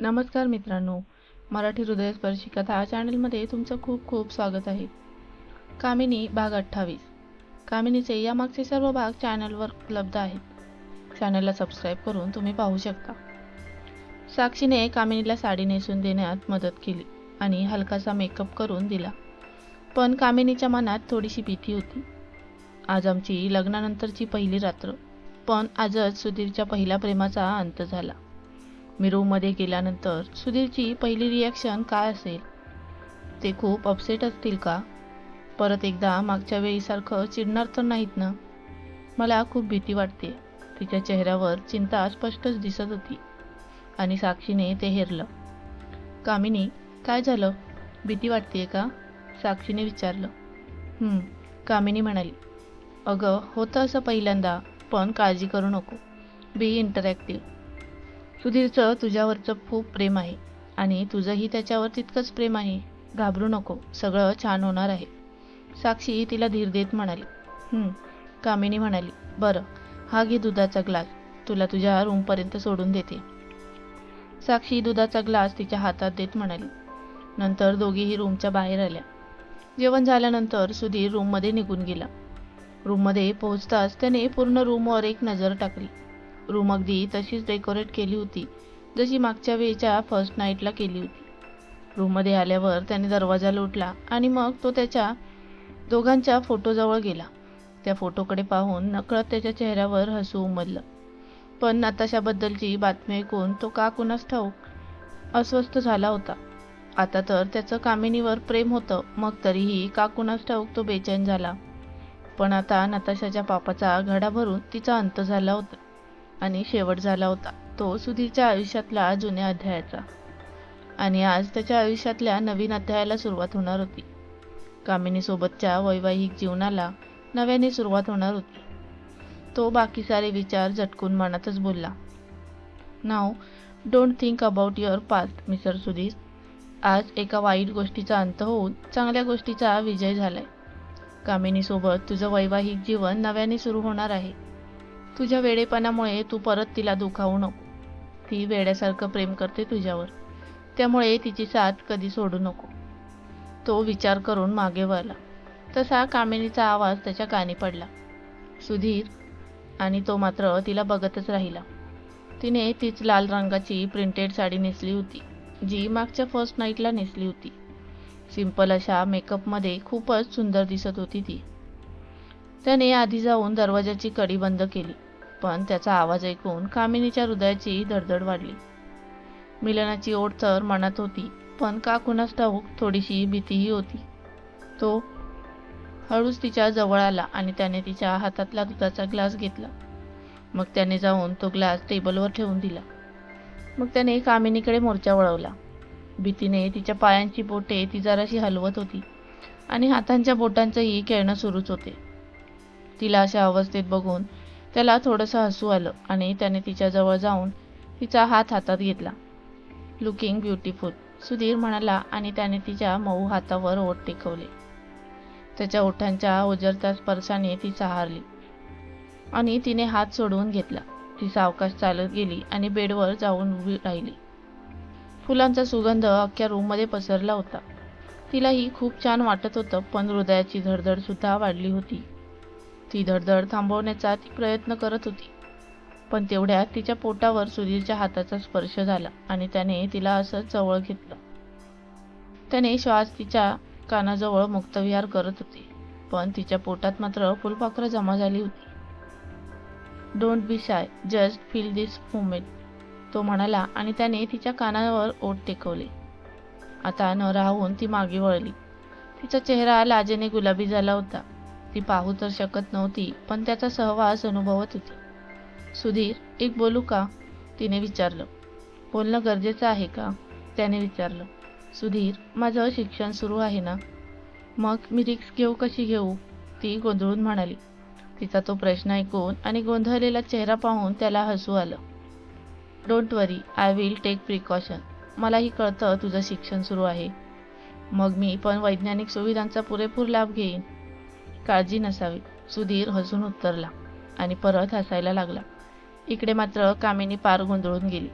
नमस्कार मित्रांनो मराठी हृदयस्पर्शी कथा चॅनलमध्ये तुमचं खूप खूप स्वागत आहे. कामिनी भाग अठ्ठावीस. कामिनीचे यामागचे सर्व भाग चॅनलवर उपलब्ध आहेत. चॅनलला सबस्क्राईब करून तुम्ही पाहू शकता. साक्षीने कामिनीला साडी नेसून देण्यात मदत केली आणि हलकासा मेकअप करून दिला. पण कामिनीच्या मनात थोडीशी भीती होती. आज आमची लग्नानंतरची पहिली रात्र पण आजच सुधीरच्या पहिल्या प्रेमाचा अंत झाला. मी रूममध्ये गेल्यानंतर सुधीरची पहिली रिॲक्शन काय असेल? ते खूप अपसेट असतील का? परत एकदा मागच्या वेळीसारखं चिडणार तर नाहीत ना? मला खूप भीती वाटते. तिच्या चेहऱ्यावर चिंता स्पष्टच दिसत होती. आणि साक्षीने ते हेरलं. कामिनी काय झालं? भीती वाटते का? साक्षीने विचारलं. कामिनी म्हणाली. अगं होतं असं पहिल्यांदा पण काळजी करू नको. बी इंटरॅक्टिव्ह सुधीरचं तुझ्यावरचं खूप प्रेम आहे आणि तुझंही त्याच्यावर तितकंच प्रेम आहे. घाबरू नको सगळं छान होणार आहे. साक्षी तिला धीर देत म्हणाली. कामिनी म्हणाली. बरं हा घे दुधाचा ग्लास. तुला तुझ्या रूमपर्यंत सोडून देते. साक्षी दुधाचा ग्लास तिच्या हातात देत म्हणाली. नंतर दोघीही रूमच्या बाहेर आल्या. जेवण झाल्यानंतर सुधीर रूममध्ये निघून गेला. रूममध्ये पोहोचताच त्याने पूर्ण रूमवर एक नजर टाकली. रूम अगदी तशीच डेकोरेट केली होती. जशी मागच्या वेळच्या फर्स्ट नाईटला केली होती. रूममध्ये आल्यावर त्याने दरवाजा लोटला आणि मग तो त्याच्या दोघांच्या फोटोजवळ गेला. त्या फोटोकडे पाहून नकळत त्याच्या चेहऱ्यावर हसू उमललं. पण नताशाबद्दलची बातमी ऐकून तो का कुणास ठाऊक अस्वस्थ झाला होता. आता तर त्याचं कामिनीवर प्रेम होतं मग तरीही का कुणास ठाऊक तो बेचैन झाला. पण आता नताशाच्या पापाचा घडा भरून तिचा अंत झाला होता. आणि शेवट झाला होता. तो सुधीरच्या आयुष्यातला जुन्या अध्यायाचा. आणि आज त्याच्या आयुष्यातल्या नवीन अध्यायाला सुरुवात होणार होती. कामिनीसोबतच्या वैवाहिक जीवनाला नव्याने सुरुवात होणार होती. तो बाकी सारे विचार झटकून मनातच बोलला. नाव don't think about your past mister Sudhir. आज एका वाईट गोष्टीचा अंत होऊन चांगल्या गोष्टीचा विजय झालाय. कामिनीसोबत तुझं वैवाहिक जीवन नव्याने सुरू होणार आहे. तुझ्या वेडेपणामुळे तू परत तिला दुखावू नको. ती वेड्यासारखं प्रेम करते तुझ्यावर. त्यामुळे तिची साथ कधी सोडू नको. तो विचार करून मागे वळला. तसा कामिनीचा आवाज त्याच्या कानी पडला. सुधीर आणि तो मात्र तिला बघतच राहिला. तिने तीच लाल रंगाची प्रिंटेड साडी नेसली होती जी मागच्या फर्स्ट नाईटला नेसली होती. सिंपल अशा मेकअपमध्ये खूपच सुंदर दिसत होती ती. त्याने आधी जाऊन दरवाजाची कडी बंद केली. पण त्याचा आवाज ऐकून कामिनीच्या हृदयाची धडधड वाढली. मिलनाची ओढ तर मनात होती पण का कुणास ठाऊक थोडीशी भीतीही होती. तो हळूच तिच्या जवळ आला आणि त्याने तिच्या हातातला दुधाचा ग्लास घेतला. मग त्याने जाऊन तो ग्लास टेबलवर ठेवून दिला. मग त्याने कामिनीकडे मोर्चा वळवला. भीतीने तिच्या पायांची बोटे ती जराशी हलवत होती आणि हातांच्या बोटांचंही खेळणं सुरूच होते. तिला अशा अवस्थेत बघून त्याला थोडंसं हसू आलं आणि त्याने तिच्याजवळ जाऊन तिचा हात हातात घेतला. लुकिंग ब्युटिफुल सुधीर म्हणाला आणि त्याने तिच्या मऊ हातावर ओठ टेकवले. त्याच्या ओठांच्या ओझरत्या स्पर्शाने ती चहारली आणि तिने हात सोडवून घेतला. ती सावकाश चालत गेली आणि बेडवर जाऊन उभी राहिली. फुलांचा सुगंध अख्ख्या रूममध्ये पसरला होता. तिलाही खूप छान वाटत होतं पण हृदयाची धडधड सुद्धा वाढली होती. ती धडधड थांबवण्याचा ती प्रयत्न करत होती. पण तेवढ्यात तिच्या पोटावर सुधीरच्या हाताचा स्पर्श झाला आणि त्याने तिला असं जवळ घेतलं. त्याने श्वास तिच्या कानाजवळ मुक्तविहार करत होते पण तिच्या पोटात मात्र फुलपाखरं जमा झाली होती. Don't be shy just feel this moment तो म्हणाला आणि त्याने तिच्या कानावर ओठ टेकवले. आता न राहून ती मागे वळली. तिचा चेहरा लाजेने गुलाबी झाला होता. ती पाहू तर शकत नव्हती पण त्याचा सहवास अनुभवत होती. सुधीर एक बोलू का? तिने विचारलं. बोलणं गरजेचं आहे का? त्याने विचारलं. सुधीर माझं शिक्षण सुरू आहे ना? मग मी रिक्स घेऊ कशी घेऊ? ती गोंधळून म्हणाली. तिचा तो प्रश्न ऐकून आणि गोंधळलेला चेहरा पाहून त्याला हसू आलं. Don't worry I will take precaution मलाही कळतं तुझं शिक्षण सुरू आहे. मग मी पण वैज्ञानिक सुविधांचा पुरेपूर लाभ घेईन. काळजी नसावी. सुधीर हसून उत्तरला आणि परत हसायला लागला. इकडे मात्र कामिनी पार गोंधळून गेली.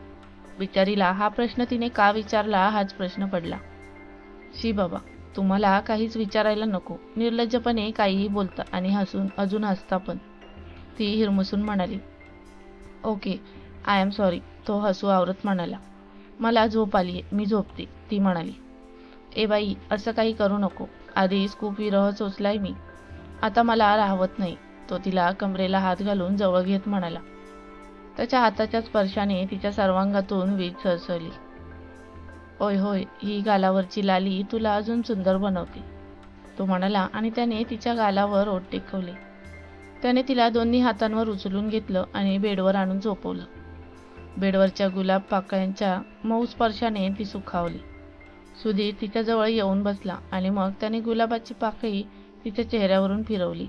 बिचारीला हा प्रश्न तिने का विचारला हाच प्रश्न पडला. शी बाबा तुम्हाला काहीच विचारायला नको. निर्लज्जपणे काहीही बोलता आणि हसून अजून हसता पण. ती हिरमुसून म्हणाली ओके आय एम सॉरी तो हसू आवरत म्हणाला. मला झोप आली मी झोपते ती म्हणाली. ए बाई असं काही करू नको. आधीच खूप विरह चोचलाय मी. आता मला राहवत नाही. तो तिला कमरेला हात घालून जवळ घेत म्हणाला. त्याच्या हाताच्या स्पर्शाने तिच्या सर्वांगातून वीज सळसळली. होय होय ही गालावरची लाली तुला अजून सुंदर बनवते. तो म्हणाला आणि त्याने तिच्या गालावर ओट टेकवले. त्याने तिला दोन्ही हातांवर उचलून घेतलं आणि बेडवर आणून झोपवलं. बेडवरच्या गुलाब पाकळ्यांच्या मऊ स्पर्शाने ती सुखावली. सुधीर तिच्याजवळ येऊन बसला आणि मग त्याने गुलाबाची पाकळी तिच्या चेहऱ्यावरून फिरवली.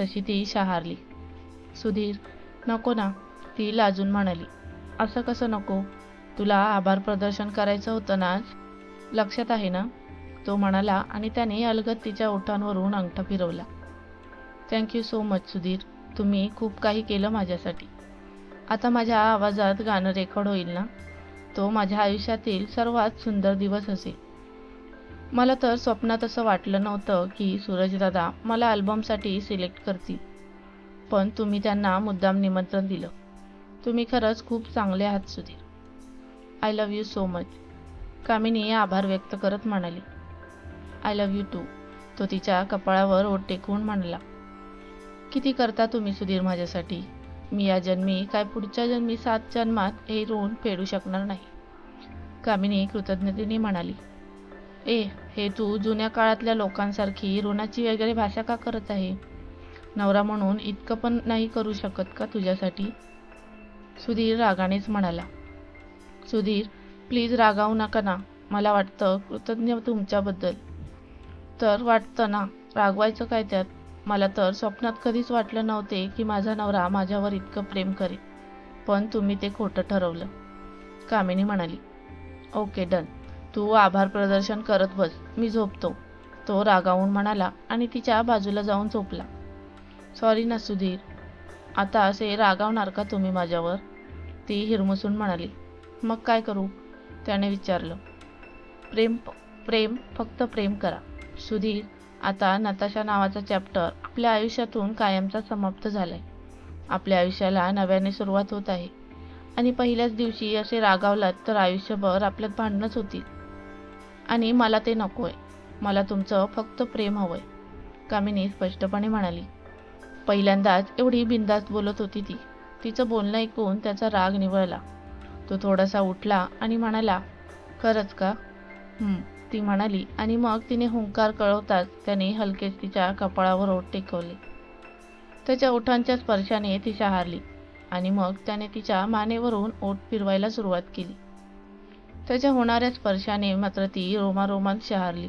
तशी ती शहारली. सुधीर नको ना ती लाजून म्हणाली. असं कसं नको? तुला आभार प्रदर्शन करायचं होतं ना? आज लक्षात आहे ना? तो म्हणाला आणि त्याने अलगद तिच्या ओठांवरून अंगठा फिरवला. Thank you so much Sudhir. तुम्ही खूप काही केलं माझ्यासाठी. आता माझ्या आवाजात गाणं रेकॉर्ड होईल ना? तो माझ्या आयुष्यातील सर्वात सुंदर दिवस असेल. मला तर स्वप्नात असं वाटलं नव्हतं की सूरजदादा मला अल्बमसाठी सिलेक्ट करतील. पण तुम्ही त्यांना मुद्दाम निमंत्रण दिलं. तुम्ही खरंच खूप चांगले आहात Sudhir. I love you so much Kamini आभार व्यक्त करत म्हणाली. आय लव्ह यू टू तो तिच्या कपाळावर ओट टेकवून म्हणाला. किती करता तुम्ही सुधीर माझ्यासाठी? मी या जन्मी काय पुढच्या जन्मी सात जन्मात हे ऋण फेडू शकणार नाही. कामिनी कृतज्ञतेने म्हणाली. ए हे तू जुन्या काळातल्या लोकांसारखी ऋणाची वगैरे भाषा का करत आहे? नवरा म्हणून इतकं पण नाही करू शकत का तुझ्यासाठी? सुधीर रागानेच म्हणाला. सुधीर प्लीज रागावू नका ना. मला वाटतं कृतज्ञ तुमच्याबद्दल. तर वाटतं ना? रागवायचं काय त्यात? मला तर स्वप्नात कधीच वाटलं नव्हते की माझा नवरा माझ्यावर इतकं प्रेम करेल. पण तुम्ही ते खोटं ठरवलं. कामिनी म्हणाली. Okay done. तू आभार प्रदर्शन करत बस. मी झोपतो. तो रागावून म्हणाला आणि तिच्या बाजूला जाऊन झोपला. सॉरी ना सुधीर. आता असे रागावणार का तुम्ही माझ्यावर? ती हिरमुसून म्हणाली. मग काय करू? त्याने विचारलं. प्रेम प्रेम फक्त प्रेम करा. सुधीर आता नताशा नावाचा चॅप्टर आपल्या आयुष्यातून कायमचा समाप्त झालाय. आपल्या आयुष्याला नव्याने सुरुवात होत आहे. आणि पहिल्याच दिवशी असे रागावलात तर आयुष्यभर आपल्यात भांडणंच होतील. आणि मला ते नकोय. मला तुमचं फक्त प्रेम हवंय. कामिनी स्पष्टपणे म्हणाली. पहिल्यांदाच एवढी बिंदास्त बोलत होती ती. तिचं बोलणं ऐकून त्याचा राग निवळला. तो थोडासा उठला आणि म्हणाला खरंच का? ती म्हणाली आणि मग तिने हुंकार कळवताच त्याने हलकेच तिच्या कपाळावर ओठ टेकवले. त्याच्या ओठांच्या स्पर्शाने ती शहारली आणि मग त्याने तिच्या मानेवरून ओठ फिरवायला सुरुवात केली. त्याच्या होणाऱ्या स्पर्शाने मात्र ती रोमारोमात शहारली.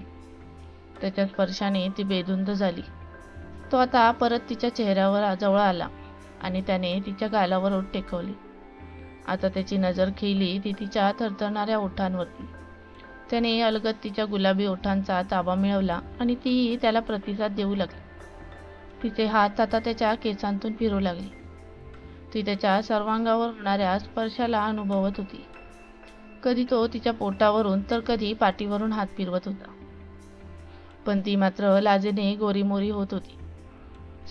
त्याच्या स्पर्शाने ती बेधुंद झाली. तो आता परत तिच्या चेहऱ्यावर जवळ आला आणि त्याने तिच्या गालावर ओठ टेकवली. आता त्याची नजर खेळली ती तिच्या थरथरणाऱ्या ओठांवरती. त्याने अलगत तिच्या गुलाबी ओठांचा ताबा मिळवला आणि तीही त्याला प्रतिसाद देऊ लागली. तिचे हात आता त्याच्या केसांतून फिरू लागले. ती त्याच्या सर्वांगावर होणाऱ्या स्पर्शाला अनुभवत होती. कधी तो तिच्या पोटावरून तर कधी पाठीवरून हात फिरवत होता. पण ती मात्र लाजेने गोरीमोरी होत होती.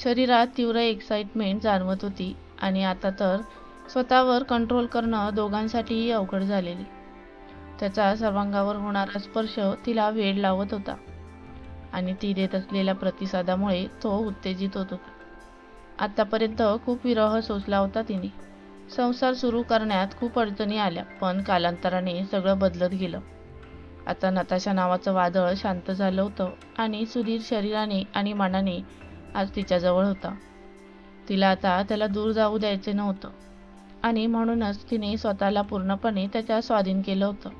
शरीरात तीव्र एक्साइटमेंट जाणवत होती आणि आता तर स्वतःवर कंट्रोल करणं दोघांसाठीही अवघड झालेले. त्याचा सर्वांगावर होणारा स्पर्श तिला वेड लावत होता आणि ती देत असलेल्या प्रतिसादामुळे तो उत्तेजित होत होता. आतापर्यंत खूप विरह सोसला होता तिने. संसार सुरू करण्यात खूप अडचणी आल्या पण कालांतराने सगळं बदलत गेलं. आता नताशा नावाचं वादळ शांत झालं होतं आणि सुधीर शरीराने आणि मनाने आज तिच्याजवळ होता. तिला आता त्याला दूर जाऊ द्यायचे नव्हतं आणि म्हणूनच तिने स्वतःला पूर्णपणे त्याच्या स्वाधीन केलं होतं.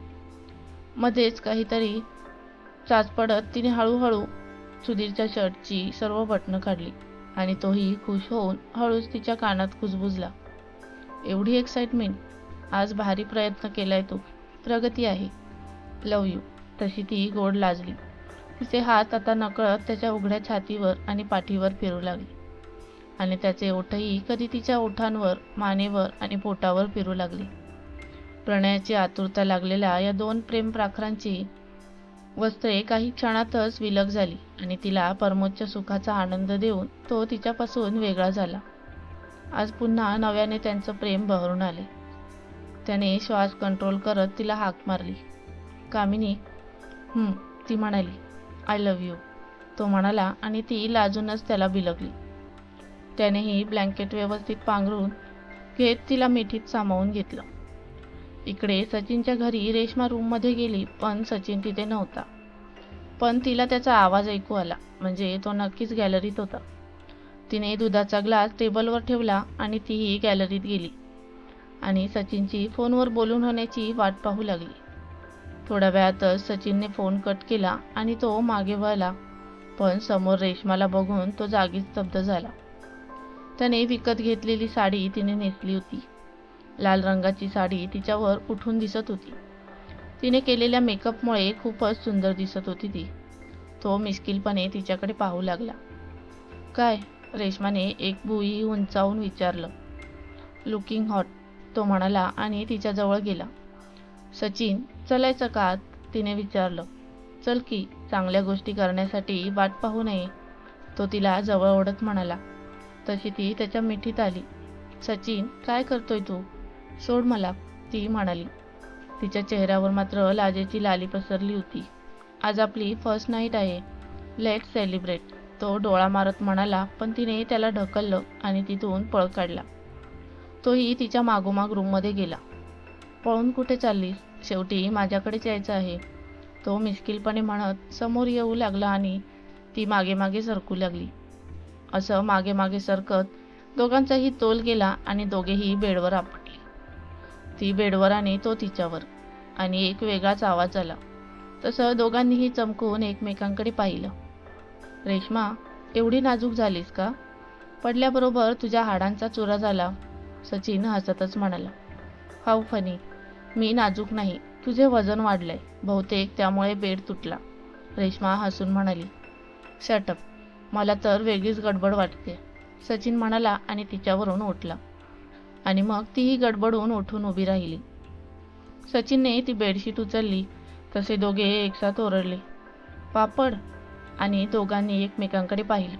मध्येच काहीतरी चाच पडत तिने हळूहळू सुधीरच्या शर्टची सर्व बटणं काढली आणि तोही खुश होऊन हळूच तिच्या कानात कुजबुजला. एवढी एक्साइटमेंट आज भारी प्रयत्न केलाय तू. प्रगती आहे. लव यू तशी ती गोड लाजली. तिचे हात आता नकळत त्याच्या उघड्या छातीवर आणि पाठीवर फिरू लागले. आणि त्याचे ओठही कधी तिच्या ओठांवर मानेवर आणि पोटावर फिरू लागले. प्रणयाची आतुरता लागलेल्या या दोन प्रेम प्राखरांची वस्त्रे काही क्षणातच विलग झाली आणि तिला परमोच्च सुखाचा आनंद देऊन तो तिच्यापासून वेगळा झाला. आज पुन्हा नव्याने त्यांचं प्रेम बहरून आले. त्याने श्वास कंट्रोल करत तिला हाक मारली. कामिनी ती म्हणाली आय लव्ह यू तो म्हणाला आणि ती लाजूनच त्याला बिलगली. त्यानेही ब्लँकेट व्यवस्थित पांघरून घेत तिला मिठीत सामावून घेतलं. इकडे सचिनच्या घरी रेश्मा रूममध्ये गेली पण सचिन तिथे नव्हता. पण तिला त्याचा आवाज ऐकू आला म्हणजे तो नक्कीच गॅलरीत होता. तिने दुधाचा ग्लास टेबलवर ठेवला आणि तीही गॅलरीत गेली. आणि सचिनची फोनवर बोलून होण्याची वाट पाहू लागली. थोड्या वेळातच सचिनने फोन कट केला आणि तो मागे वळला. पण समोर रेशमाला बघून तो जागीच स्तब्ध झाला. त्याने विकत घेतलेली साडी तिने नेसली होती. लाल रंगाची साडी तिच्यावर उठून दिसत होती. तिने केलेल्या मेकअपमुळे खूपच सुंदर दिसत होती ती. तो मिस्किलपणे तिच्याकडे पाहू लागला. काय? रेशमाने एक भुई उंचावून विचारलं. लुकिंग हॉट तो म्हणाला आणि तिच्याजवळ गेला. सचिन चलायचं का? तिने विचारलं. चल की चांगल्या गोष्टी करण्यासाठी वाट पाहू नये. तो तिला जवळ ओढत म्हणाला. तशी ती त्याच्या मिठीत आली. सचिन काय करतोय तू? सोड मला ती म्हणाली. तिच्या चेहऱ्यावर मात्र लाजेची लाली पसरली होती. आज आपली फर्स्ट नाईट आहे. लेट सेलिब्रेट तो डोळा मारत म्हणाला पण तिने त्याला ढकललं आणि तिथून पळ काढला. तोही तिच्या मागोमाग रूममध्ये गेला. पळून कुठे चालली? शेवटी माझ्याकडेच यायचं आहे. तो मिश्किलपणे म्हणत समोर येऊ लागला आणि ती मागे मागे सरकू लागली. असं मागे मागे सरकत दोघांचाही तोल गेला आणि दोघेही बेडवर आपटले. ती बेडवर आणि तो तिच्यावर. आणि एक वेगळाच आवाज आला. तसं दोघांनीही चमकून एकमेकांकडे पाहिलं. रेश्मा एवढी नाजूक झालीस का? पडल्याबरोबर तुझ्या हाडांचा चुरा झाला सचिन हसतच म्हणाला. हाऊ फनी मी नाजूक नाही तुझे वजन वाढलंय बहुतेक त्यामुळे बेड तुटला. रेश्मा हसून म्हणाली शटअप मला तर वेगळीच गडबड वाटते. सचिन म्हणाला आणि तिच्यावरून उठला. आणि मग तीही गडबडून उठून उभी राहिली. सचिनने ती बेडशीट उचलली तसे दोघे एकसाथ ओरडले पापड आणि दोघांनी एकमेकांकडे पाहिलं.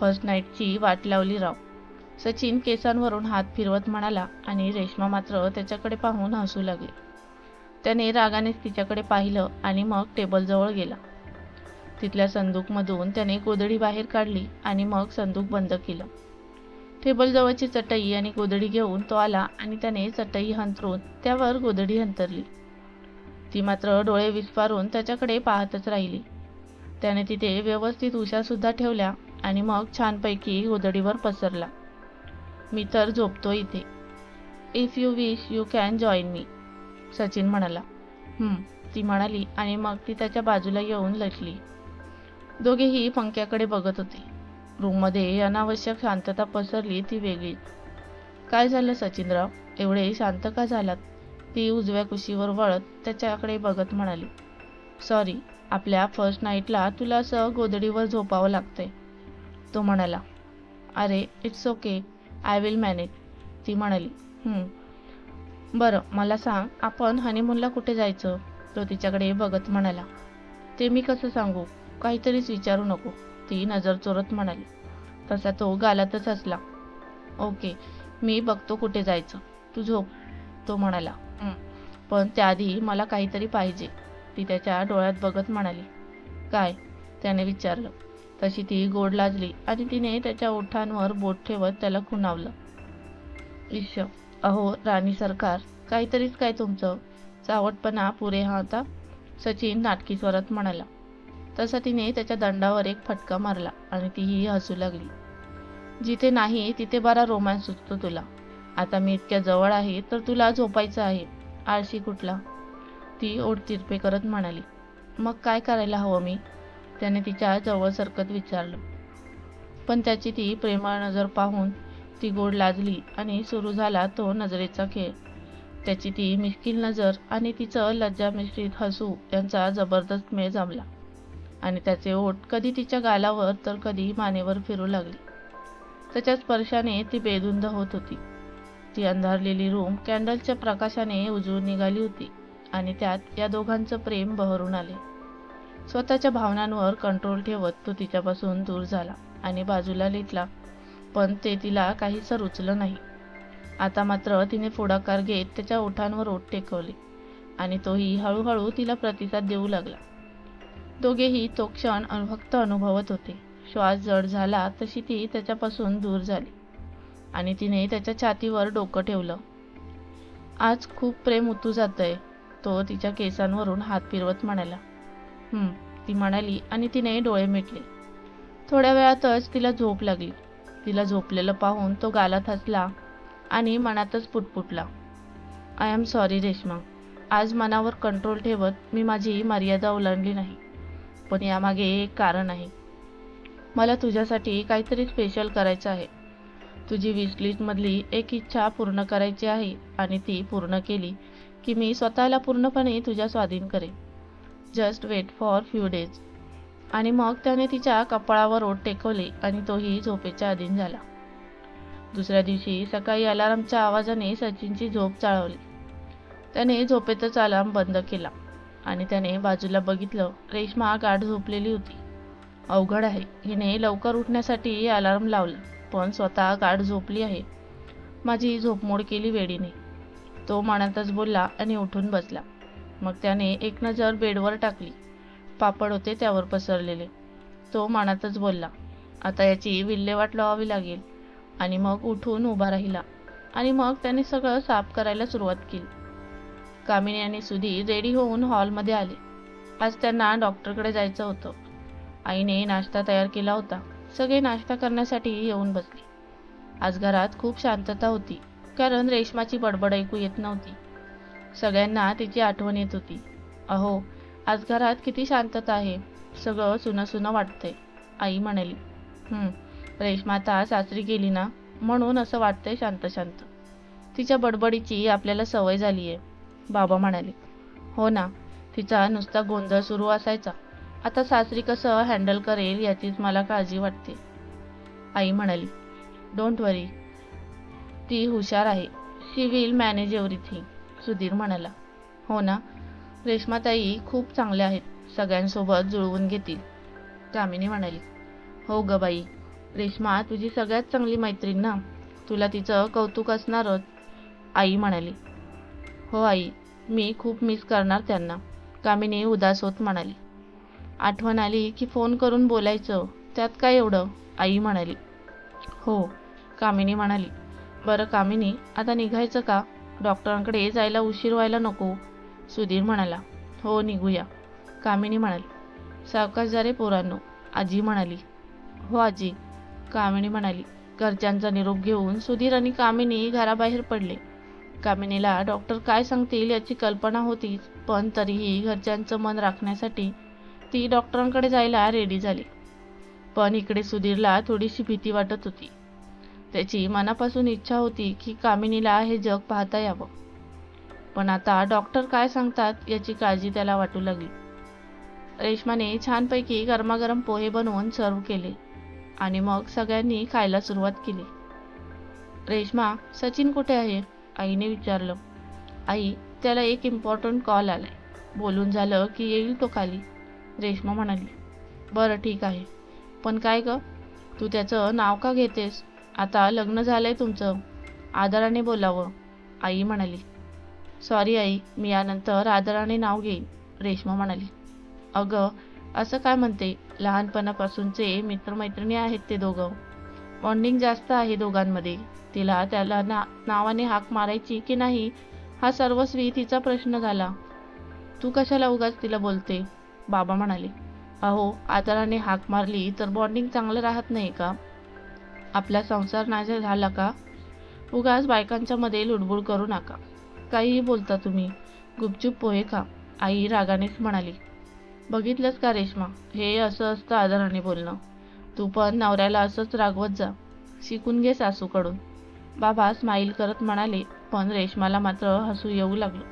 फर्स्ट नाईटची वाट लावली राव. सचिन केसांवरून हात फिरवत म्हणाला आणि रेश्मा मात्र त्याच्याकडे पाहून हसू लागली. त्याने रागानेच तिच्याकडे पाहिलं आणि मग टेबलजवळ गेला. तिथल्या संदूकमधून त्याने गोदडी बाहेर काढली आणि मग संदूक बंद केलं. टेबलजवळची चटई आणि गोदडी घेऊन तो आला आणि त्याने चटई हंतरून त्यावर गोदडी हंतरली. ती मात्र डोळे विस्फारून त्याच्याकडे पाहतच राहिली. त्याने तिथे व्यवस्थित उशासुद्धा ठेवल्या आणि मग छानपैकी गोदडीवर पसरला. मी तर झोपतो इथे. If you wish you can join me Sachin म्हणाला. ती म्हणाली आणि मग ती त्याच्या बाजूला येऊन लटली. दोघेही पंख्याकडे बघत होते. रूममध्ये अनावश्यक शांतता पसरली ती वेगळी. काय झालं सचिनराव? एवढे शांत का झालात? ती उजव्या कुशीवर वळत त्याच्याकडे बघत म्हणाली. सॉरी आपल्या फर्स्ट नाईटला तुला असं गोदडीवर झोपावं लागतंय. तो म्हणाला अरे it's okay I will manage ती म्हणाली बरं मला सांग आपण हनीमूनला कुठे जायचं? तो तिच्याकडे बघत म्हणाला ते मी कसं सांगू? काहीतरीच विचारू नको. ती नजर चोरत म्हणाली. तसा तो गालातच असला ओके मी बघतो कुठे जायचं. तू झोप. तो म्हणाला पण त्याआधी मला काहीतरी पाहिजे. ती त्याच्या डोळ्यात बघत म्हणाली काय? त्याने विचारलं. तशी ती गोड लाजली आणि तिने त्याच्या ओठांवर बोट ठेवत त्याला खुणावलं. ईश अहो राणी सरकार काहीतरीच काय तुमचं? चावटपणा पुरे हा होता सचिन नाटकी स्वरात म्हणाला. तसा तिने त्याच्या दंडावर एक फटका मारला आणि तीही हसू लागली. जिथे नाही तिथे बरा रोमॅन्स सुचतो तुला. आता मी इतक्या जवळ आहे तर तुला झोपायचं आहे. आळशी कुठला? ती ओढ तिरपे करत म्हणाली मग काय करायला हवं मी? त्याने तिच्या जवळ सरकत विचारलं. पण त्याची ती प्रेमळ नजर पाहून ती गोड लाजली आणि सुरू झाला तो नजरेचा खेळ. त्याची ती मिश्किल नजर आणि तिचं लज्जा मिश्रित हसू यांचा जबरदस्त मेळ जमला आणि त्याचे ओठ कधी तिच्या गालावर तर कधी मानेवर फिरू लागले. त्याच्या स्पर्शाने ती बेधुंद होत होती. ती अंधारलेली रूम कॅन्डलच्या प्रकाशाने उजळून निघाली होती. आणि त्यात या दोघांचं प्रेम बहरून आले. स्वतःच्या भावनांवर कंट्रोल ठेवत तो तिच्यापासून दूर झाला आणि बाजूला लिटला पण ते तिला काहीसं रुचलं नाही. आता मात्र तिने पुढाकार घेत त्याच्या ओठांवर ओठ टेकवले आणि तोही हळूहळू तिला प्रतिसाद देऊ लागला. दोघेही तो क्षण फक्त अनुभवत होते. श्वास जड झाला तशी ती त्याच्यापासून दूर झाली आणि तिने त्याच्या छातीवर डोकं ठेवलं. आज खूप प्रेम उतू जातंय. तो तिच्या केसांवरून हात फिरवत म्हणाला ती म्हणाली आणि तिने डोळे मिटले. थोड्या वेळातच तिला झोप लागली. तिला झोपलेलं पाहून तो गालात हसला आणि मनातच पुटपुटला. I am sorry Reshma. आज मनावर कंट्रोल ठेवत मी माझी मर्यादा ओलांडली नाही. पण यामागे एक कारण आहे. मला तुझ्यासाठी काहीतरी स्पेशल करायचं आहे. तुझी विश लिस्टमधली एक इच्छा पूर्ण करायची आहे आणि ती पूर्ण केली की मी स्वतःला पूर्णपणे तुझ्या स्वाधीन करेन. Just wait for few days आणि मग त्याने तिच्या कपाळावर ओट टेकवले आणि तोही झोपेच्या अधीन झाला. दुसऱ्या दिवशी सकाळी अलारामच्या आवाजाने सचिनची झोप चाळवली. त्याने झोपेतच अलार्म बंद केला आणि त्याने बाजूला बघितलं रेश्मा गाठ झोपलेली होती. अवघड आहे हिने लवकर उठण्यासाठी अलार्म लावला पण स्वतः गाठ झोपली आहे. माझी झोपमोड केली वेडीने. तो मनातच बोलला आणि उठून बसला. मग त्याने एक नजर बेडवर टाकली. पापड होते त्यावर पसरलेले. तो मनातच बोलला आता याची विल्हेवाट लावावी लागेल. आणि मग उठून उभा राहिला. आणि मग त्याने सगळं साफ करायला सुरुवात केली. कामिनी आणि सुधीर रेडी होऊन हॉलमध्ये आले. आज त्यांना डॉक्टरकडे जायचं होतं. आईने नाश्ता तयार केला होता. सगळे नाश्ता करण्यासाठी येऊन बसले. आज घरात खूप शांतता होती. कारण रेशमाची बडबड ऐकू येत नव्हती. सगळ्यांना तिची आठवण येत होती. अहो आज घरात किती शांतता आहे. सगळं सुनं सुनं वाटतंय आई म्हणाली. रेशमा आता सासरी गेली ना? म्हणून असं वाटतंय शांत शांत. तिच्या बडबडीची आपल्याला सवय झाली आहे बाबा म्हणाले. हो ना तिचा नुसता गोंधळ सुरू असायचा. आता सासरी कसं हँडल करेल याचीच मला काळजी वाटते आई म्हणाली. डोंट वरी ती हुशार आहे. She will manage everything Sudhir म्हणाला. हो ना रेश्माताई खूप चांगल्या आहेत सगळ्यांसोबत जुळवून घेतील. कामिनी म्हणाली. हो ग बाई रेश्मा तुझी सगळ्यात चांगली मैत्रीण ना तुला तिचं कौतुक असणारच आई म्हणाली. हो आई मी खूप मिस करणार त्यांना कामिनी उदास होत म्हणाली. आठवण आली की फोन करून बोलायचं त्यात काय एवढं आई म्हणाली. हो कामिनी म्हणाली. बरं कामिनी आता निघायचं का? डॉक्टरांकडे जायला उशीर व्हायला नको सुधीर म्हणाला. हो निघूया. कामिनी म्हणाली. सावकाश जा रे पोरांनो आजी म्हणाली. हो आजी. कामिनी म्हणाली. घरच्यांचा निरोप घेऊन सुधीर आणि कामिनी घराबाहेर पडले. कामिनीला डॉक्टर काय सांगतील याची कल्पना होतीच पण तरीही घरच्यांचं मन राखण्यासाठी ती डॉक्टरांकडे जायला रेडी झाली. पण इकडे सुधीरला थोडीशी भीती वाटत होती. त्याची मनापासून इच्छा होती की कामिनीला हे जग पाहता यावं. पण आता डॉक्टर काय सांगतात याची काळजी त्याला वाटू लागली. रेश्माने छानपैकी गरमागरम पोहे बनवून सर्व केले आणि मग सगळ्यांनी खायला सुरुवात केली. रेश्मा सचिन कुठे आहे? आईने विचारलं. आई त्याला एक इम्पॉर्टंट कॉल आलाय. बोलून झालं की येईल तो खाली. रेश्मा म्हणाली. बरं ठीक आहे. पण काय ग? तू त्याचं नाव का घेतेस? आता लग्न झालंय तुमचं. आदराने बोलावं आई म्हणाली. सॉरी आई मी यानंतर आदराने नाव घेईन रेश्मा म्हणाली. अगं असं काय म्हणते? लहानपणापासूनचे मित्रमैत्रिणी आहेत ते दोघं. बॉन्डिंग जास्त आहे दोघांमध्ये. तिला त्याला ना नावाने हाक मारायची की नाही हा सर्वस्वी तिचा प्रश्न झाला. तू कशाला उगाच तिला बोलते? बाबा म्हणाले. अहो आदराने हाक मारली तर बॉन्डिंग चांगलं राहत नाही का? आपला संसार नाही झाला का? उगाच बायकांच्या मध्ये लुडबुड करू नका. काहीही बोलता तुम्ही. गुपचूप पोहे खा. आई रागानेच म्हणाली. बघितलंच का रेश्मा? हे असं असतं आदराने बोलणं. तू पण नवऱ्याला असंच रागवत जा. शिकून घे सासूकडून. बाबा स्माईल करत म्हणाले पण रेश्माला मात्र हसू येऊ लागलं.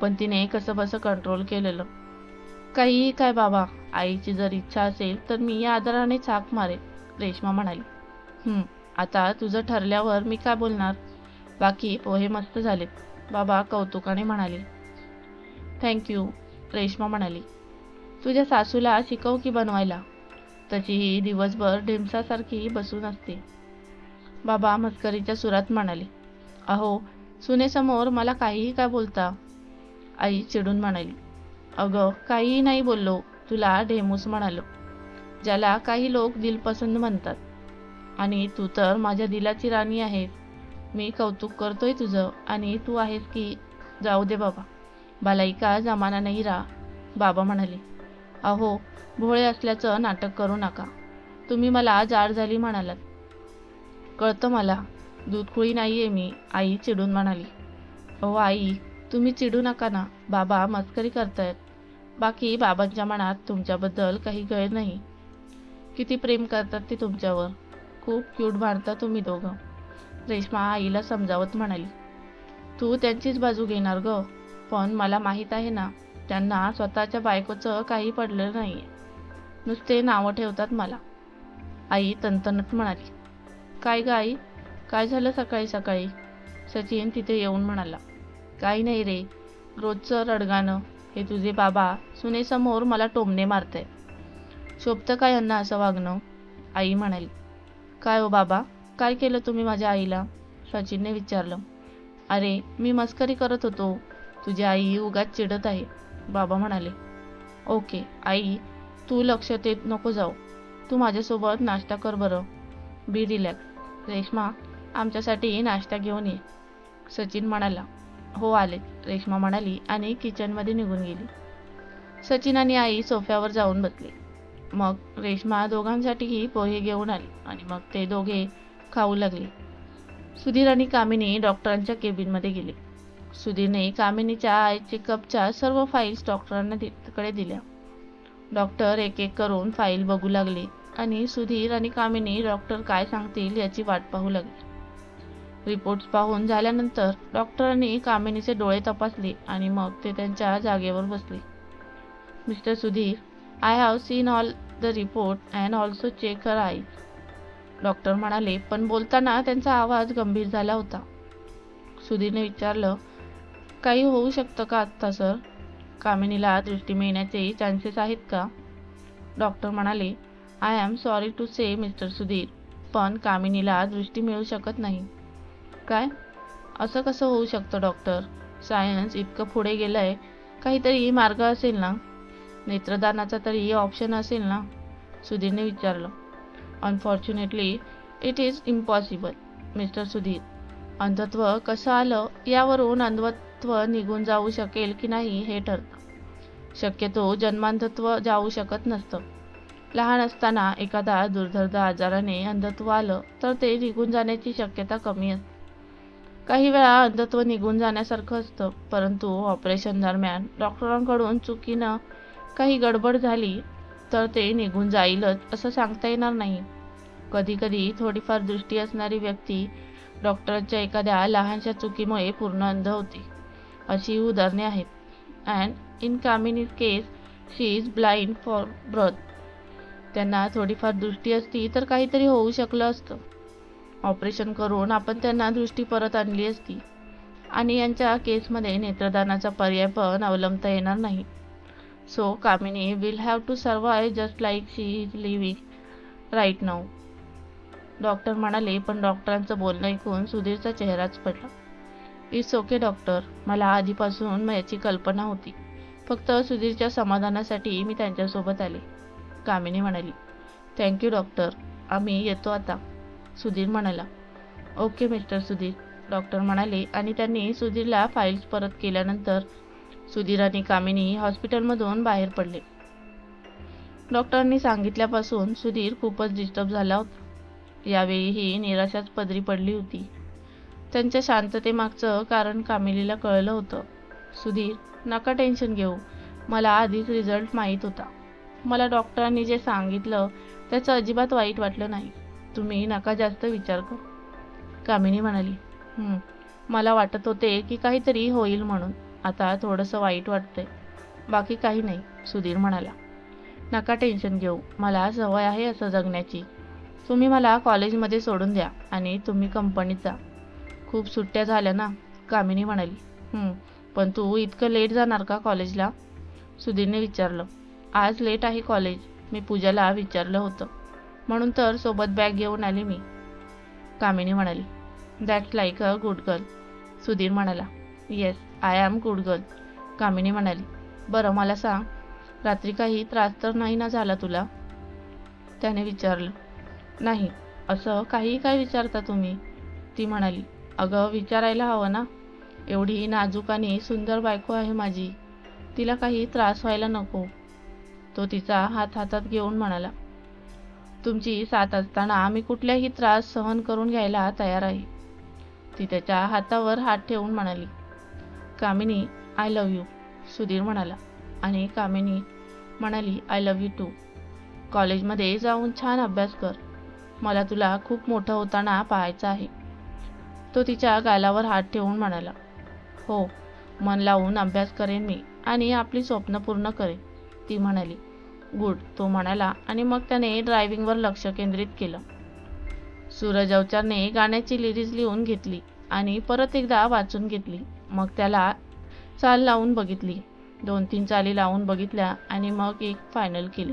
पण तिने कसं बसं कंट्रोल केलेलं. काहीही काय बाबा. आईची जर इच्छा असेल तर मी या आदराने छाक मारेन रेश्मा म्हणाली. आता तुझं ठरल्यावर मी काय बोलणार? बाकी पोहे मस्त झालेत बाबा कौतुकाने म्हणाले. थँक्यू रेश्मा म्हणाली. तुझ्या सासूला शिकव की बनवायला. तशीही दिवसभर ढिमसासारखी बसून असते. बाबा मस्करीच्या सुरात म्हणाले. अहो सुनेसमोर मला काहीही काय बोलता? आई चिडून म्हणाली. अगं काहीही नाही बोललो. तुला ढेमूस म्हणालो. ज्याला काही लोक दिलपसंद म्हणतात. आणि तू तर माझ्या दिलाची राणी आहे मी कौतुक करतोय तुझं आणि तू आहेस की जाऊ दे बाबा. बालाईका जमाना नाही रा बाबा म्हणाले. अहो भोळे असल्याचं नाटक करू नका. तुम्ही मला जाड झाली म्हणालात. कळतं मला दूधकुळी नाही आहे मी आई चिडून म्हणाली. अहो आई तुम्ही चिडू नका ना बाबा मस्करी करतायत. बाकी बाबांच्या मनात तुमच्याबद्दल काही गैर नाही. किती प्रेम करतात ते तुमच्यावर. खूप क्यूट भांडता तुम्ही दोघं. रेश्मा आईला समजावत म्हणाली तू त्यांचीच बाजू घेणार ग. पण मला माहीत आहे ना त्यांना स्वतःच्या बायकोचं काही पडलं नाही नुसते नावं ठेवतात मला. आई तंतनत म्हणाली काय ग आई? काय झालं सकाळी सकाळी? सचिन तिथे येऊन म्हणाला काही नाही रे. रोजचं रडगाणं. हे तुझे बाबा सुनेसमोर मला टोमणे मारताय शोभतं काय यांना असं वागणं? आई म्हणाली काय हो बाबा? काय केलं तुम्ही माझ्या आईला? सचिनने विचारलं. अरे मी मस्करी करत होतो. तुझी आई उगाच चिडत आहे बाबा म्हणाले. ओके आई तू लक्ष देत नको जाऊ. तू माझ्यासोबत नाश्ता कर बरं. बी रिलॅक्स. रेश्मा आमच्यासाठी नाश्ता घेऊन ये. सचिन म्हणाला. हो आले. रेश्मा म्हणाली आणि किचनमध्ये निघून गेली. सचिन आणि आई सोफ्यावर जाऊन बसले. मग रेश्मा दोघांसाठीही पोहे घेऊन आली आणि मग ते दोघे खाऊ लागले. सुधीर आणि कामिनी डॉक्टरांच्या केबिनमध्ये गेले. सुधीरने कामिनीच्या आय कपच्या सर्व फाईल्स डॉक्टरांना तिकडे दिल्या. डॉक्टर एक एक करून फाईल बघू लागले आणि सुधीर आणि कामिनी डॉक्टर काय सांगतील याची वाट पाहू लागली. रिपोर्ट्स पाहून झाल्यानंतर डॉक्टरांनी कामिनीचे डोळे तपासले आणि मग ते त्यांच्या जागेवर बसले. Mister Sudhir I have seen all the report and also check her eye doctor म्हणाले पण बोलताना त्यांचा आवाज गंभीर झाला होता. सुधीरने विचारलं काही होऊ शकतं का आत्ता सर? कामिनीला दृष्टी मिळण्याचे चान्सेस आहेत का? डॉक्टर म्हणाले I am sorry to say mister Sudhir पण कामिनीला दृष्टी मिळू शकत नाही. काय? असं कसं होऊ शकतं डॉक्टर सायन्स इतकं पुढे गेलं आहे काहीतरी मार्ग असेल ना? नेत्रदानाचा तरी ऑप्शन असेल ना? सुधीरने विचारलं. Unfortunately it is impossible mister Sudhir. अंधत्व कसं आलं यावरून अंधत्व निघून जाऊ शकेल की नाही हे ठरतं. शक्यतो जन्मांधत्व जाऊ शकत नसतं. लहान असताना एखादा दुर्धर्द आजाराने अंधत्व आलं तर ते निघून जाण्याची शक्यता कमी असते. काही वेळा अंधत्व निघून जाण्यासारखं असतं परंतु ऑपरेशन दरम्यान डॉक्टरांकडून चुकीनं काही गडबड झाली तर ते निघून जाईलच असं सांगता येणार नाही. कधीकधी थोडीफार दृष्टी असणारी व्यक्ती डॉक्टरांच्या एखाद्या लहानशा चुकीमुळे पूर्ण अंध होते अशी उदाहरणे आहेत. And in Kamini's case she is blind for birth त्यांना थोडीफार दृष्टी असती तर काहीतरी होऊ शकलं असतं. ऑपरेशन करून आपण त्यांना दृष्टी परत आणली असती. आणि यांच्या केसमध्ये नेत्रदानाचा पर्याय पण अवलंबता येणार नाही. So Kamini will have to survive just like she is living right now doctor म्हणाले पण डॉक्टरांचं बोलणं ऐकून सुधीरचा चेहराच पडला. इट्स ओके डॉक्टर मला आधीपासून याची कल्पना होती. फक्त सुधीरच्या समाधानासाठी मी त्यांच्यासोबत आले. कामिनी म्हणाली थँक्यू डॉक्टर आम्ही येतो आता. सुधीर म्हणाला ओके मिस्टर सुधीर. डॉक्टर म्हणाले आणि त्यांनी सुधीरला फाईल्स परत केल्यानंतर सुधीर आणि कामिनी हॉस्पिटलमधून बाहेर पडले. डॉक्टरांनी सांगितल्यापासून सुधीर खूपच डिस्टर्ब झाला होता. यावेळीही निराशाच पदरी पडली होती. त्यांच्या शांततेमागचं कारण कामिलीला कळलं होतं. सुधीर नका टेन्शन घेऊ. मला आधीच रिझल्ट माहीत होता. मला डॉक्टरांनी जे सांगितलं त्याचं अजिबात वाईट वाटलं नाही. तुम्ही नका जास्त विचार करू. कामिनी म्हणाली मला वाटत होते की काहीतरी होईल म्हणून. आता थोडंसं वाईट वाटतंय. बाकी काही नाही सुधीर म्हणाला. नका टेन्शन घेऊ मला सवय आहे असं जगण्याची. तुम्ही मला कॉलेजमध्ये सोडून द्या आणि तुम्ही कंपनीत जा. खूप सुट्ट्या झाल्या ना कामिनी म्हणाली. पण तू इतकं लेट जाणार का कॉलेजला? सुधीरने विचारलं. आज लेट आहे कॉलेज मी पूजाला विचारलं होतं. म्हणून तर सोबत बॅग घेऊन आली मी. कामिनी म्हणाली. That's like a good girl Sudhir म्हणाला. Yes I am good girl Kamini म्हणाली. बरं मला सांग रात्री काही त्रास तर नाही ना झाला तुला? त्याने विचारलं. नाही असं काही काय विचारता तुम्ही? ती म्हणाली. अगं विचारायला हवं ना. एवढी नाजूक आणि सुंदर बायको आहे माझी. तिला काही त्रास व्हायला नको. तो तिचा हात हातात घेऊन म्हणाला. तुमची साथ असताना आम्ही कुठल्याही त्रास सहन करून घ्यायला तयार आहे. ती त्याच्या हातावर हात ठेवून म्हणाली. Kamini I love you Sudhir म्हणाला. आणि कामिनी म्हणाली आय लव्ह यू टू कॉलेजमध्ये जाऊन छान अभ्यास कर. मला तुला खूप मोठं होताना पाहायचं आहे. तो तिच्या गालावर हात ठेवून म्हणाला हो मन लावून अभ्यास करेन मी आणि आपली स्वप्न पूर्ण करेन. ती म्हणाली गुड तो म्हणाला आणि मग त्याने ड्रायव्हिंगवर लक्ष केंद्रित केलं. सूरज अवचारने गाण्याची लिरीज लिहून घेतली आणि परत एकदा वाचून घेतली. मग त्याला चाल लावून बघितली. दोन तीन चाली लावून बघितल्या आणि मग एक फायनल केली.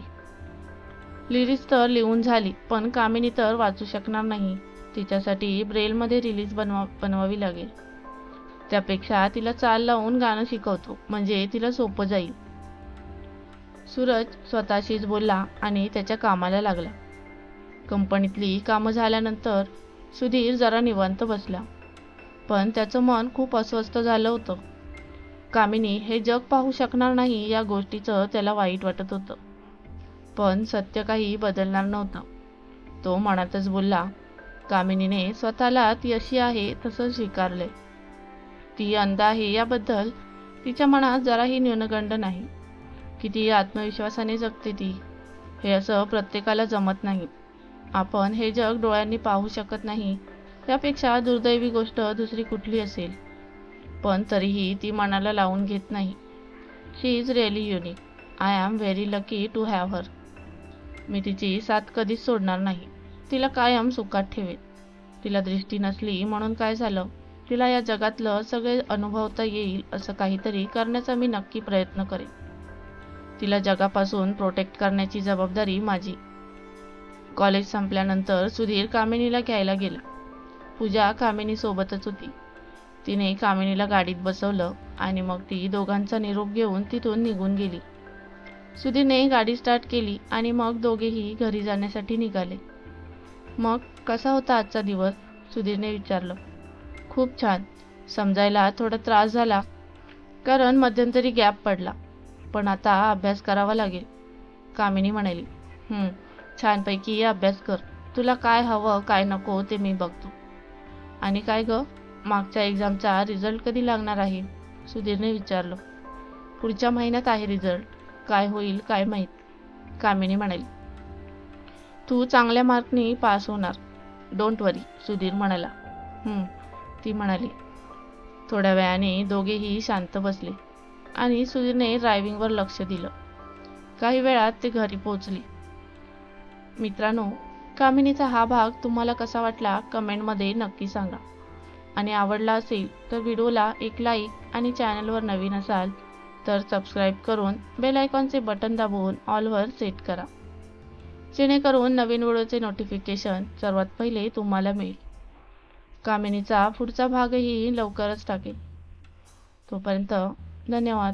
लिरिक्स तर लिहून झाली पण कामिनी तर वाचू शकणार नाही. तिच्यासाठी ब्रेलमध्ये रिलीज बनवा बनवावी लागेल. त्यापेक्षा तिला चाल लावून गाणं शिकवतो म्हणजे तिला सोपं जाईल. सूरज स्वतःशीच बोलला आणि त्याच्या कामाला लागला. कंपनीतली कामं झाल्यानंतर सुधीर जरा निवांत बसला. पण त्याचं मन खूप अस्वस्थ झालं होतं. कामिनी हे जग पाहू शकणार नाही या गोष्टीचं त्याला वाईट वाटत होतं. पण सत्य काही बदलणार नव्हतं. तो मनातच बोलला कामिनीने स्वतःला ती अशी आहे तसं स्वीकारले ती अंध आहे याबद्दल तिच्या मनात जराही न्यूनगंड नाही. किती आत्मविश्वासाने जगते ती. हे असं प्रत्येकाला जमत नाही. आपण हे जग डोळ्यांनी पाहू शकत नाही. त्यापेक्षा दुर्दैवी गोष्ट दुसरी कुठली असेल? पण तरीही ती मनाला लावून घेत नाही. She is really unique I am very lucky to have her मी तिची साथ कधीच सोडणार नाही. तिला कायम सुखात ठेवेन. तिला दृष्टी नसली म्हणून काय झालं? तिला या जगातलं सगळे अनुभवता येईल असं काहीतरी करण्याचा मी नक्की प्रयत्न करेन. तिला जगापासून प्रोटेक्ट करण्याची जबाबदारी माझी. कॉलेज संपल्यानंतर सुधीर कामिनीला घ्यायला गेला. पूजा कामिनीसोबतच होती. तिने कामिनीला गाडीत बसवलं आणि मग ती दोघांचा निरोप घेऊन तिथून निघून गेली. सुधीरने गाडी स्टार्ट केली आणि मग दोघेही घरी जाण्यासाठी निघाले. मग कसा होता आजचा दिवस? सुधीरने विचारलं. खूप छान. समजायला थोडा त्रास झाला कारण मध्यंतरी गॅप पडला पण आता अभ्यास करावा लागेल. कामिनी म्हणाली छानपैकी अभ्यास कर. तुला काय हवं काय नको ते मी बघतो. आणि काय ग? मागच्या एक्झामचा रिझल्ट कधी लागणार आहे? सुधीरने विचारलं. पुढच्या महिन्यात आहे रिझल्ट काय होईल काय माहीत? कामिनी म्हणाली. तू चांगल्या मार्कनी पास होणार. डोंट वरी सुधीर म्हणाला. ती म्हणाली. थोड्या वेळाने दोघेही शांत बसले आणि सुधीरने ड्रायव्हिंगवर लक्ष दिलं. काही वेळात ते घरी पोहोचले. मित्रांनो कामिनीचा हा भाग तुम्हाला कसा वाटला कमेंटमध्ये नक्की सांगा. आणि आवडला असेल तर व्हिडिओला एक लाईक आणि चॅनलवर नवीन असाल तर सबस्क्राईब करून बेल आयकॉनचे बटन दाबून ऑलवर सेट करा. जेणेकरून नवीन व्हिडिओचे नोटिफिकेशन सर्वात पहिले तुम्हाला मिळेल. कामिनीचा पुढचा भागही लवकरच टाकेल. तोपर्यंत धन्यवाद.